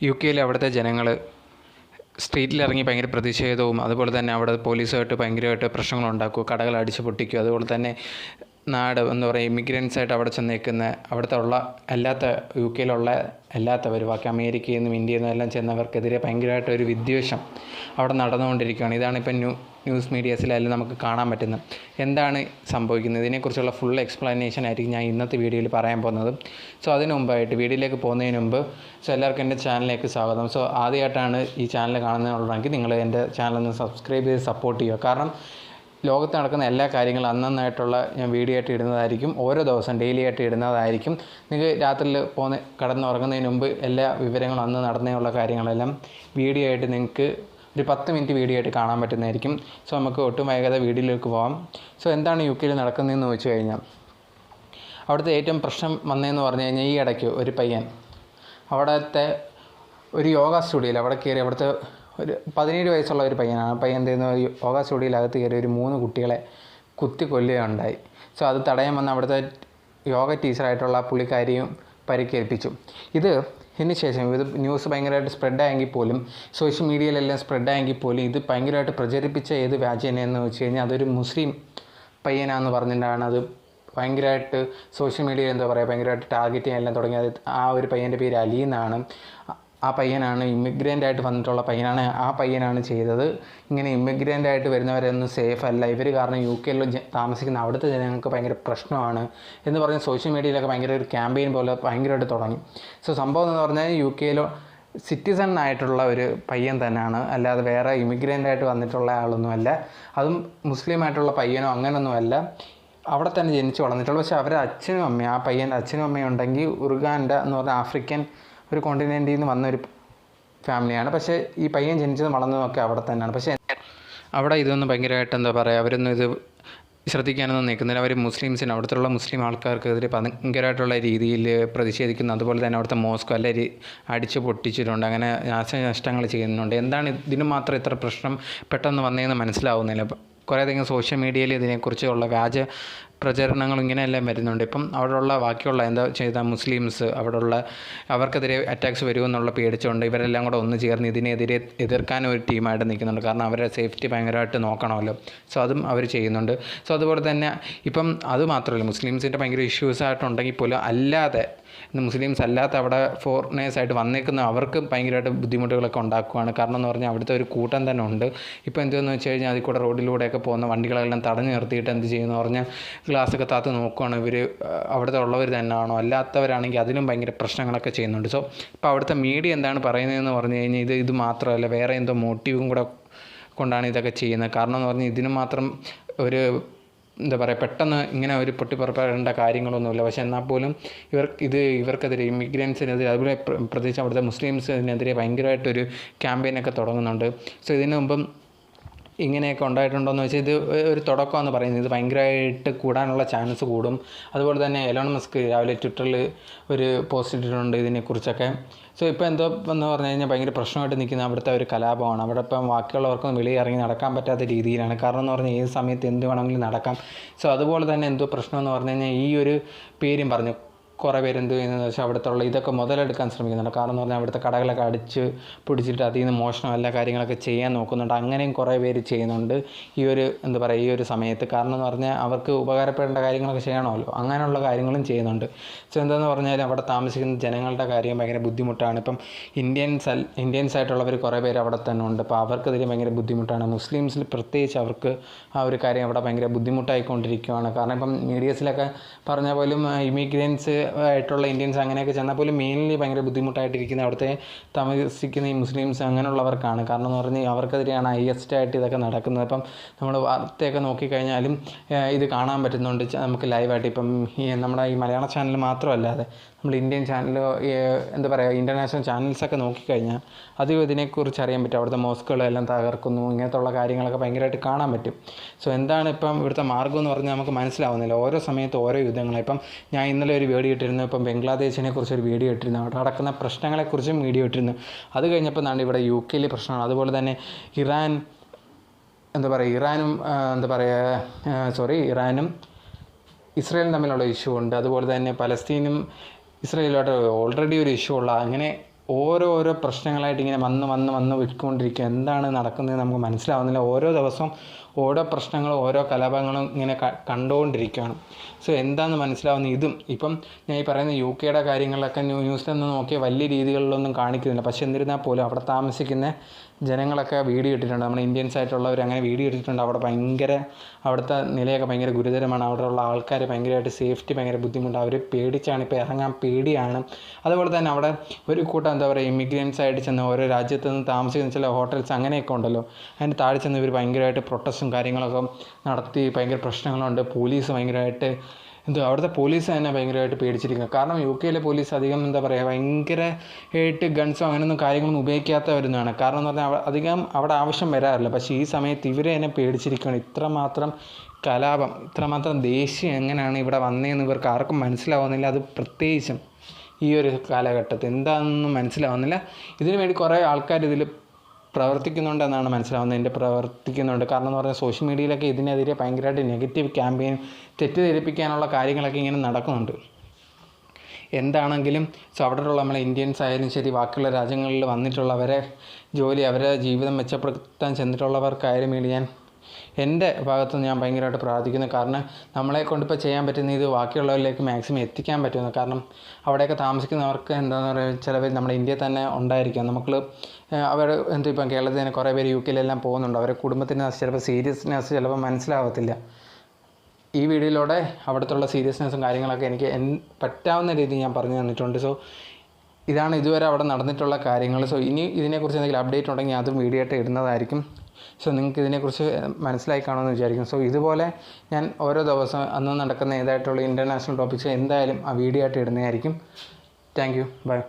U കെയിലെ അവിടുത്തെ ജനങ്ങൾ സ്ട്രീറ്റിലിറങ്ങി ഭയങ്കര പ്രതിഷേധവും അതുപോലെ തന്നെ അവിടെ പോലീസുമായിട്ട് ഭയങ്കരമായിട്ട് പ്രശ്നങ്ങളുണ്ടാക്കും കടകൾ അടിച്ചു പൊട്ടിക്കും അതുപോലെ തന്നെ നാട് എന്ന് പറയും ഇമിഗ്രൻസ് ആയിട്ട് അവിടെ ചെന്നേക്കുന്ന അവിടുത്തെ ഉള്ള അല്ലാത്ത യു കെയിലുള്ള അല്ലാത്തവർ ബാക്കി അമേരിക്കയിൽ നിന്നും ഇന്ത്യയിൽ നിന്നും എല്ലാം ചെന്നവർക്കെതിരെ ഭയങ്കരമായിട്ട് ഒരു വിദ്വേഷം അവിടെ നടന്നുകൊണ്ടിരിക്കുകയാണ്. ഇതാണ് ഇപ്പം ന്യൂ ന്യൂസ് മീഡിയാസിലായാലും നമുക്ക് കാണാൻ പറ്റുന്നത്. എന്താണ് സംഭവിക്കുന്നത്? ഇതിനെക്കുറിച്ചുള്ള ഫുൾ എക്സ്പ്ലനേഷൻ ആയിരിക്കും ഞാൻ ഇന്നത്തെ വീഡിയോയിൽ പറയാൻ പോകുന്നത്. സോ അതിന് മുമ്പായിട്ട് വീഡിയോയിലേക്ക് പോകുന്നതിന് മുമ്പ് സോ എല്ലാവർക്കും എന്റെ ചാനലിലേക്ക് സ്വാഗതം. സോ ആദ്യമായിട്ടാണ് ഈ ചാനൽ കാണുന്നതിനുള്ളതെങ്കിൽ നിങ്ങൾ എന്റെ ചാനൽ ഒന്ന് സബ്സ്ക്രൈബ് ചെയ്ത് സപ്പോർട്ട് ചെയ്യുക. കാരണം ലോകത്ത് നടക്കുന്ന എല്ലാ കാര്യങ്ങളും അന്നന്നായിട്ടുള്ള ഞാൻ വീഡിയോ ആയിട്ട് ഇടുന്നതായിരിക്കും. ഓരോ ദിവസം ഡെയിലി ആയിട്ട് ഇടുന്നതായിരിക്കും. നിങ്ങൾക്ക് രാത്രിയിൽ കടന്ന് കടന്നുറങ്ങുന്നതിന് മുമ്പ് എല്ലാ വിവരങ്ങളും അന്ന് നടന്നേയുള്ള കാര്യങ്ങളെല്ലാം വീഡിയോ ആയിട്ട് നിങ്ങൾക്ക് ഒരു പത്ത് മിനിറ്റ് വീഡിയോ ആയിട്ട് കാണാൻ പറ്റുന്നതായിരിക്കും. സോ നമുക്ക് ഒട്ടും വൈകാതെ വീഡിയോയിലേക്ക് പോകാം സോ എന്താണ് യു കെയിൽ നടക്കുന്നതെന്ന് ചോദിച്ചു കഴിഞ്ഞാൽ അവിടുത്തെ ഏറ്റവും പ്രശ്നം വന്നതെന്ന് പറഞ്ഞു കഴിഞ്ഞാൽ ഈ ഇടയ്ക്ക് ഒരു പയ്യൻ. അവിടുത്തെ ഒരു യോഗ സ്റ്റുഡിയോയിൽ അവിടെ കയറി അവിടുത്തെ ഒരു പതിനേഴ് വയസ്സുള്ള ഒരു പയ്യനാണ്. പയ്യൻ എന്ത് യോഗ സ്റ്റുഡിയോയിലകത്ത് കയറി ഒരു മൂന്ന് കുട്ടികളെ കുത്തി കൊല്ലുകയുണ്ടായി. സോ അത് തടയാൻ വന്ന അവിടുത്തെ യോഗ ടീച്ചറായിട്ടുള്ള പുള്ളിക്കാരിയും പരിക്കേൽപ്പിച്ചു. ഇത് ഇതിന് ശേഷം ഇത് ന്യൂസ് ഭയങ്കരമായിട്ട് സ്പ്രെഡായെങ്കിൽ പോലും സോഷ്യൽ മീഡിയയിലെല്ലാം സ്പ്രെഡായെങ്കിൽ പോലും ഇത് ഭയങ്കരമായിട്ട് പ്രചരിപ്പിച്ച ഏത് വ്യാജേനെന്ന് വെച്ച് കഴിഞ്ഞാൽ അതൊരു മുസ്ലിം പയ്യനാന്ന് പറഞ്ഞിട്ടാണ് അത് ഭയങ്കരമായിട്ട് സോഷ്യൽ മീഡിയയിൽ എന്താ പറയുക ഭയങ്കരമായിട്ട് ടാർഗറ്റ് ചെയ്യാൻ എല്ലാം തുടങ്ങിയത് ആ ഒരു പയ്യന്റെ പേര് അലി എന്നാണ് ആ പയ്യനാണ് ഇമിഗ്രന്റ് ആയിട്ട് വന്നിട്ടുള്ള പയ്യനാണ് ആ പയ്യനാണ് ചെയ്തത്. ഇങ്ങനെ ഇമിഗ്രന്റ് ആയിട്ട് വരുന്നവരൊന്നും സേഫ് അല്ല. ഇവർ കാരണം യു കെയിൽ താമസിക്കുന്ന അവിടുത്തെ ജനങ്ങൾക്ക് ഭയങ്കര പ്രശ്നമാണ് എന്ന് പറഞ്ഞ് സോഷ്യൽ മീഡിയയിലൊക്കെ ഭയങ്കര ഒരു ക്യാമ്പയിൻ പോലെ ഭയങ്കരമായിട്ട് തുടങ്ങി. സോ സംഭവം എന്ന് പറഞ്ഞാൽ യു കെയിലോ സിറ്റിസൺ ആയിട്ടുള്ള ഒരു പയ്യൻ തന്നെയാണ്. അല്ലാതെ വേറെ ഇമിഗ്രന്റ് ആയിട്ട് വന്നിട്ടുള്ള ആളൊന്നുമല്ല അതും മുസ്ലിം ആയിട്ടുള്ള പയ്യനോ അങ്ങനെയൊന്നുമല്ല അവിടെ തന്നെ ജനിച്ച് വളർന്നിട്ടുള്ളൂ പക്ഷേ അവരുടെ അച്ഛനും അമ്മയും ആ പയ്യന്റെ അച്ഛനും അമ്മയും ഉണ്ടെങ്കിൽ ഉറുഗാൻഡ എന്ന് പറഞ്ഞ ആഫ്രിക്കൻ ഒരു കോണ്ടിനെന്റിൽ നിന്ന് വന്ന ഒരു ഫാമിലിയാണ് പക്ഷേ ഈ പയ്യൻ ജനിച്ചതും വളർന്നതുമൊക്കെ അവിടെ തന്നെയാണ്. പക്ഷേ അവിടെ ഇതൊന്നും ഭയങ്കരമായിട്ട് എന്താ പറയുക അവരൊന്നും ഇത് ശ്രദ്ധിക്കാനൊന്നും നിൽക്കുന്നില്ല. അവർ മുസ്ലിംസിന് അവിടുത്തെ മുസ്ലിം ആൾക്കാർക്കെതിരെ ഭയങ്കരമായിട്ടുള്ള രീതിയിൽ പ്രതിഷേധിക്കുന്നു. അതുപോലെ തന്നെ അവിടുത്തെ മോസ്കോ അല്ലെ അടിച്ച് പൊട്ടിച്ചിട്ടുണ്ട്. അങ്ങനെ നാശനഷ്ടങ്ങൾ ചെയ്യുന്നുണ്ട്. എന്താണ് ഇതിന് മാത്രം ഇത്ര പ്രശ്നം പെട്ടെന്ന് വന്നതെന്ന് മനസ്സിലാവുന്നില്ല. കുറേയധികം സോഷ്യൽ മീഡിയയിൽ ഇതിനെക്കുറിച്ചുള്ള വ്യാജ പ്രചരണങ്ങൾ ഇങ്ങനെയെല്ലാം വരുന്നുണ്ട്. ഇപ്പം അവിടെയുള്ള ബാക്കിയുള്ള എന്താ ചെയ്ത മുസ്ലിംസ് അവിടെയുള്ള അവർക്കെതിരെ അറ്റാക്സ് വരുമെന്നുള്ള പേടിച്ചുകൊണ്ട് ഇവരെല്ലാം കൂടെ ഒന്ന് ചേർന്ന് ഇതിനെതിരെ എതിർക്കാൻ ഒരു ടീമായിട്ട് നിൽക്കുന്നുണ്ട്. കാരണം അവരുടെ സേഫ്റ്റി ഭയങ്കരമായിട്ട് നോക്കണമല്ലോ. സോ അതും അവർ ചെയ്യുന്നുണ്ട്. സോ അതുപോലെ തന്നെ ഇപ്പം അത് മാത്രമല്ല മുസ്ലിംസിന്റെ ഭയങ്കര ഇഷ്യൂസ് ആയിട്ടുണ്ടെങ്കിൽ പോലും അല്ലാതെ മുസ്ലിംസ് അല്ലാത്ത അവിടെ ഫോറിനേഴ്സായിട്ട് വന്നേക്കുന്ന അവർക്ക് ഭയങ്കരമായിട്ട് ബുദ്ധിമുട്ടുകളൊക്കെ ഉണ്ടാക്കുകയാണ് കാരണം എന്ന് പറഞ്ഞാൽ അവിടുത്തെ ഒരു കൂട്ടം തന്നെ ഉണ്ട്. ഇപ്പോൾ എന്തെന്ന് വെച്ച് കഴിഞ്ഞാൽ അതിൽ കൂടെ റോഡിലൂടെയൊക്കെ പോകുന്ന വണ്ടികളെല്ലാം തടഞ്ഞു നിർത്തിയിട്ട് എന്ത് ചെയ്യുന്നു പറഞ്ഞാൽ ഗ്ലാസ്സൊക്കെ താത്ത് നോക്കുകയാണ് ഇവർ അവിടുത്തെ ഉള്ളവർ തന്നെയാണോ അല്ലാത്തവരാണെങ്കിൽ അതിലും ഭയങ്കര പ്രശ്നങ്ങളൊക്കെ ചെയ്യുന്നുണ്ട്. സോ ഇപ്പോൾ അവിടുത്തെ മീഡിയ എന്താണ് പറയുന്നതെന്ന് പറഞ്ഞു കഴിഞ്ഞാൽ ഇത് ഇത് മാത്രമല്ല വേറെ എന്തോ മോട്ടീവും കൂടെ കൊണ്ടാണ് ഇതൊക്കെ ചെയ്യുന്നത്. കാരണം എന്ന് പറഞ്ഞാൽ ഇതിന് മാത്രം ഒരു എന്താ പറയുക പെട്ടെന്ന് ഇങ്ങനെ ഒരു പൊട്ടിപ്പുറപ്പെടേണ്ട കാര്യങ്ങളൊന്നുമില്ല. പക്ഷേ എന്നാൽ പോലും ഇവർ ഇത് ഇവർക്കെതിരെ ഇമിഗ്രൻസിനെതിരെ അതുപോലെ പ്ര- പ്രത്യേകിച്ച് അവിടുത്തെ മുസ്ലിംസിനെതിരെ ഭയങ്കരമായിട്ടൊരു ക്യാമ്പയിനൊക്കെ തുടങ്ങുന്നുണ്ട്. സോ ഇതിനു മുമ്പും ഇങ്ങനെയൊക്കെ ഉണ്ടായിട്ടുണ്ടോ എന്ന് വെച്ചാൽ ഇത് ഒരു തുടക്കമാണെന്ന് പറയുന്നത്. ഇത് ഭയങ്കരമായിട്ട് കൂടാനുള്ള ചാൻസ് കൂടും. അതുപോലെ തന്നെ എലോൺ മസ്ക് രാവിലെ ട്വിറ്ററിൽ ഒരു പോസ്റ്റ് ഇട്ടിട്ടുണ്ട് ഇതിനെക്കുറിച്ചൊക്കെ. സോ ഇപ്പോൾ എന്തോ എന്ന് പറഞ്ഞു കഴിഞ്ഞാൽ ഭയങ്കര പ്രശ്നമായിട്ട് നിൽക്കുന്ന അവിടുത്തെ ഒരു കലാപമാണ്. അവിടെ ഇപ്പം ബാക്കിയുള്ളവർക്കൊന്നും വെളിയിൽ ഇറങ്ങി നടക്കാൻ പറ്റാത്ത രീതിയിലാണ്. കാരണം എന്ന് പറഞ്ഞാൽ ഏത് സമയത്ത് എന്ത് വേണമെങ്കിലും നടക്കാം. സോ അതുപോലെ തന്നെ എന്തോ പ്രശ്നം എന്ന് പറഞ്ഞു കഴിഞ്ഞാൽ ഈ ഒരു പേരും പറഞ്ഞു. കുറേ പേര് എന്ത് ചെയ്യുന്നതെന്ന് വെച്ചാൽ അവിടുത്തെ ഉള്ള ഇതൊക്കെ മുതലെടുക്കാൻ ശ്രമിക്കുന്നുണ്ട്. കാരണം എന്ന് പറഞ്ഞാൽ അവിടുത്തെ കടകളൊക്കെ അടിച്ച് പിടിച്ചിട്ട് അതിൽ നിന്ന് മോഷണം എല്ലാ കാര്യങ്ങളൊക്കെ ചെയ്യാൻ നോക്കുന്നുണ്ട്. അങ്ങനെയും കുറേ പേര് ചെയ്യുന്നുണ്ട് ഈ ഒരു എന്താ പറയുക ഈ ഒരു സമയത്ത്. കാരണം എന്ന് പറഞ്ഞാൽ അവർക്ക് ഉപകാരപ്പെടേണ്ട കാര്യങ്ങളൊക്കെ ചെയ്യണമല്ലോ. അങ്ങനെയുള്ള കാര്യങ്ങളും ചെയ്യുന്നുണ്ട്. സോ എന്താണെന്ന് പറഞ്ഞാൽ അവിടെ താമസിക്കുന്ന ജനങ്ങളുടെ കാര്യം ഭയങ്കര ബുദ്ധിമുട്ടാണ്. ഇപ്പം ഇന്ത്യൻസ് ഇന്ത്യൻസ് ആയിട്ടുള്ളവർ കുറേ പേര് അവിടെ തന്നെ ഉണ്ട്. അപ്പോൾ അവർക്കെതിരെ ഭയങ്കര ബുദ്ധിമുട്ടാണ്. മുസ്ലിംസിൽ പ്രത്യേകിച്ച് അവർക്ക് ആ ഒരു കാര്യം അവിടെ ഭയങ്കര ബുദ്ധിമുട്ടായിക്കൊണ്ടിരിക്കുകയാണ് കാരണം ഇപ്പം മീഡിയസിലൊക്കെ പറഞ്ഞ പോലും ഇമിഗ്രൻസ് ആയിട്ടുള്ള ഇന്ത്യൻസ് അങ്ങനെയൊക്കെ ചെന്നാൽ പോലും മെയിൻലി ഭയങ്കര ബുദ്ധിമുട്ടായിട്ടിരിക്കുന്ന അവിടുത്തെ താമസിക്കുന്ന ഈ മുസ്ലിംസ് അങ്ങനെയുള്ളവർക്കാണ്. കാരണം എന്ന് പറഞ്ഞാൽ അവർക്കെതിരെയാണ് ഹയസ്റ്റ് ആയിട്ട് ഇതൊക്കെ നടക്കുന്നത്. അപ്പം നമ്മൾ വാർത്തയൊക്കെ നോക്കിക്കഴിഞ്ഞാലും ഇത് കാണാൻ പറ്റുന്നുണ്ട്. നമുക്ക് ലൈവായിട്ട് ഇപ്പം നമ്മുടെ ഈ മലയാള ചാനൽ മാത്രമല്ലാതെ നമ്മൾ ഇന്ത്യൻ ചാനൽ എന്താ പറയുക ഇന്റർനാഷണൽ ചാനൽസൊക്കെ നോക്കിക്കഴിഞ്ഞാൽ അധികം ഇതിനെക്കുറിച്ച് അറിയാൻ പറ്റും. അവിടുത്തെ മോസ്കുകളെല്ലാം തകർക്കുന്നു. ഇങ്ങനത്തുള്ള കാര്യങ്ങളൊക്കെ ഭയങ്കരമായിട്ട് കാണാൻ പറ്റും. സോ എന്താണ് ഇപ്പം ഇവിടുത്തെ മാർഗം എന്ന് പറഞ്ഞാൽ നമുക്ക് മനസ്സിലാവുന്നില്ല. ഓരോ സമയത്ത് ഓരോ യുദ്ധങ്ങൾ ഇപ്പം ഞാൻ ഇന്നലെ ഒരു വീഡിയോ ഇട്ടിരുന്നു. ഇപ്പം ബംഗ്ലാദേശിനെ കുറിച്ച് ഒരു വീഡിയോ ഇട്ടിരുന്നു. അവിടെ നടക്കുന്ന പ്രശ്നങ്ങളെക്കുറിച്ചും വീഡിയോ ഇട്ടിരുന്നു. അത് കഴിഞ്ഞപ്പോൾ നാണ് ഇവിടെ യു കെയിലെ പ്രശ്നമാണ്. അതുപോലെ തന്നെ ഇറാൻ എന്താ പറയുക ഇറാനും എന്താ പറയുക സോറി ഇറാനും ഇസ്രയേലും തമ്മിലുള്ള ഇഷ്യൂ ഉണ്ട്. അതുപോലെ തന്നെ പലസ്തീനും ഇസ്രയേലുമായിട്ട് ഓൾറെഡി ഒരു ഇഷ്യൂ ഉള്ള അങ്ങനെ ഓരോ ഓരോ പ്രശ്നങ്ങളായിട്ട് ഇങ്ങനെ വന്ന് വന്ന് വന്ന് വിൽക്കൊണ്ടിരിക്കുക എന്താണ് നടക്കുന്നത് നമുക്ക് മനസ്സിലാവുന്നില്ല. ഓരോ ദിവസവും ഓരോ പ്രശ്നങ്ങളും ഓരോ കലാപങ്ങളും ഇങ്ങനെ കണ്ടുകൊണ്ടിരിക്കുകയാണ് സോ എന്താണെന്ന് മനസ്സിലാവുന്ന ഇതും. ഇപ്പം ഞാൻ ഈ പറയുന്ന യു കെയുടെ കാര്യങ്ങളിലൊക്കെ ന്യൂ ന്യൂസിലൊന്നും നോക്കിയാൽ വലിയ രീതികളിലൊന്നും കാണിക്കുന്നില്ല. പക്ഷെ എന്നിരുന്നാൽ പോലും അവിടെ താമസിക്കുന്ന ജനങ്ങളൊക്കെ വീഡിയോ ഇട്ടിട്ടുണ്ട്. നമ്മുടെ ഇന്ത്യൻസ് ആയിട്ടുള്ളവർ അങ്ങനെ വീഡിയോ ഇട്ടിട്ടുണ്ട്. അവിടെ ഭയങ്കര അവിടുത്തെ നിലയൊക്കെ ഭയങ്കര ഗുരുതരമാണ്. അവിടെയുള്ള ആൾക്കാർ ഭയങ്കരമായിട്ട് സേഫ്റ്റി ഭയങ്കര ബുദ്ധിമുട്ട്. അവർ പേടിച്ചാണ്. ഇപ്പോൾ ഇറങ്ങാൻ പേടിയാണ്. അതുപോലെ തന്നെ അവിടെ ഒരു കൂട്ടം എന്താ പറയുക ഇമിഗ്രൻസ് ആയിട്ട് ചെന്ന് ഓരോ രാജ്യത്ത് നിന്ന് താമസിക്കുന്ന ചില ഹോട്ടൽസ് അങ്ങനെയൊക്കെ ഉണ്ടല്ലോ. അതിന്റെ താഴെ ചെന്ന് ഇവർ ഭയങ്കരമായിട്ട് പ്രൊട്ടസ്റ്റും കാര്യങ്ങളൊക്കെ നടത്തി ഭയങ്കര പ്രശ്നങ്ങളുണ്ട്. പോലീസ് ഭയങ്കരമായിട്ട് എന്തോ അവിടുത്തെ പോലീസ് തന്നെ ഭയങ്കരമായിട്ട് പേടിച്ചിരിക്കുക കാരണം യു കെയിലെ പോലീസ് അധികം എന്താ പറയുക ഭയങ്കരമായിട്ട് ഗൺസോ അങ്ങനെയൊന്നും കാര്യങ്ങളൊന്നും ഉപയോഗിക്കാത്തവരുന്നതാണ് കാരണം എന്ന് പറഞ്ഞാൽ അധികം അവിടെ ആവശ്യം വരാറില്ല. പക്ഷേ ഈ സമയത്ത് ഇവരെ തന്നെ പേടിച്ചിരിക്കുകയാണ്. ഇത്രമാത്രം കലാപം ഇത്രമാത്രം ദേഷ്യം എങ്ങനെയാണ് ഇവിടെ വന്നതെന്ന് ഇവർക്ക് ആർക്കും മനസ്സിലാവുന്നില്ല. അത് പ്രത്യേകിച്ചും ഈ ഒരു കാലഘട്ടത്തിൽ എന്താണെന്നൊന്നും മനസ്സിലാവുന്നില്ല. ഇതിനു വേണ്ടി കുറേ ആൾക്കാർ ഇതിൽ പ്രവർത്തിക്കുന്നുണ്ടെന്നാണ് മനസ്സിലാവുന്നത്. എന്റെ പ്രവർത്തിക്കുന്നുണ്ട്. കാരണം എന്ന് പറഞ്ഞാൽ സോഷ്യൽ മീഡിയയിലൊക്കെ ഇതിനെതിരെ ഭയങ്കരമായിട്ട് നെഗറ്റീവ് ക്യാമ്പയിൻ തെറ്റിദ്ധരിപ്പിക്കാനുള്ള കാര്യങ്ങളൊക്കെ ഇങ്ങനെ നടക്കുന്നുണ്ട്. എന്താണെങ്കിലും സോ അവിടെയുള്ള നമ്മളെ ഇന്ത്യൻസ് ആയാലും ശരി ബാക്കിയുള്ള രാജ്യങ്ങളിൽ വന്നിട്ടുള്ളവരെ ജോലി അവരെ ജീവിതം മെച്ചപ്പെടുത്താൻ ചെന്നിട്ടുള്ളവർക്കായാലും വേണ്ടി ഞാൻ എന്റെ ഭാഗത്തുനിന്ന് ഞാൻ ഭയങ്കരമായിട്ട് പ്രാർത്ഥിക്കുന്നു. കാരണം നമ്മളെ കൊണ്ടിപ്പോൾ ചെയ്യാൻ പറ്റുന്ന ഇത് ബാക്കിയുള്ളവരിലേക്ക് മാക്സിമം എത്തിക്കാൻ പറ്റുന്നു. കാരണം അവിടെയൊക്കെ താമസിക്കുന്നവർക്ക് എന്താണെന്ന് പറയുക ചിലവർ നമ്മുടെ ഇന്ത്യയിൽ തന്നെ ഉണ്ടായിരിക്കാം. നമുക്ക് അവർ എന്താ ഇപ്പം കേരളത്തിൽ തന്നെ കുറേ പേര് യു കെയിലെല്ലാം പോകുന്നുണ്ട്. അവരുടെ കുടുംബത്തിന് ചിലപ്പോൾ സീരിയസ്നെസ് ചിലപ്പോൾ മനസ്സിലാവത്തില്ല. ഈ വീഡിയോയിലൂടെ അവിടുത്തെ സീരിയസ്നെസ്സും കാര്യങ്ങളൊക്കെ എനിക്ക് പറ്റാവുന്ന രീതിയിൽ ഞാൻ പറഞ്ഞു തന്നിട്ടുണ്ട്. സോ ഇതാണ് ഇതുവരെ അവിടെ നടന്നിട്ടുള്ള കാര്യങ്ങൾ. സോ ഇനി ഇതിനെക്കുറിച്ച് എന്തെങ്കിലും അപ്ഡേറ്റ് ഉണ്ടെങ്കിൽ അതും വീഡിയോ ആയിട്ട് ഇടുന്നതായിരിക്കും. സോ നിങ്ങൾക്ക് ഇതിനെക്കുറിച്ച് മനസ്സിലായി കാണുമെന്ന് വിചാരിക്കും സോ ഇതുപോലെ ഞാൻ ഓരോ ദിവസം അന്ന് നടക്കുന്ന ഏതായിട്ടുള്ള ഇന്റർനാഷണൽ ടോപ്പിക്സ് എന്തായാലും ആ വീഡിയോ ആയിട്ട് ഇടുന്നതായിരിക്കും. Thank you by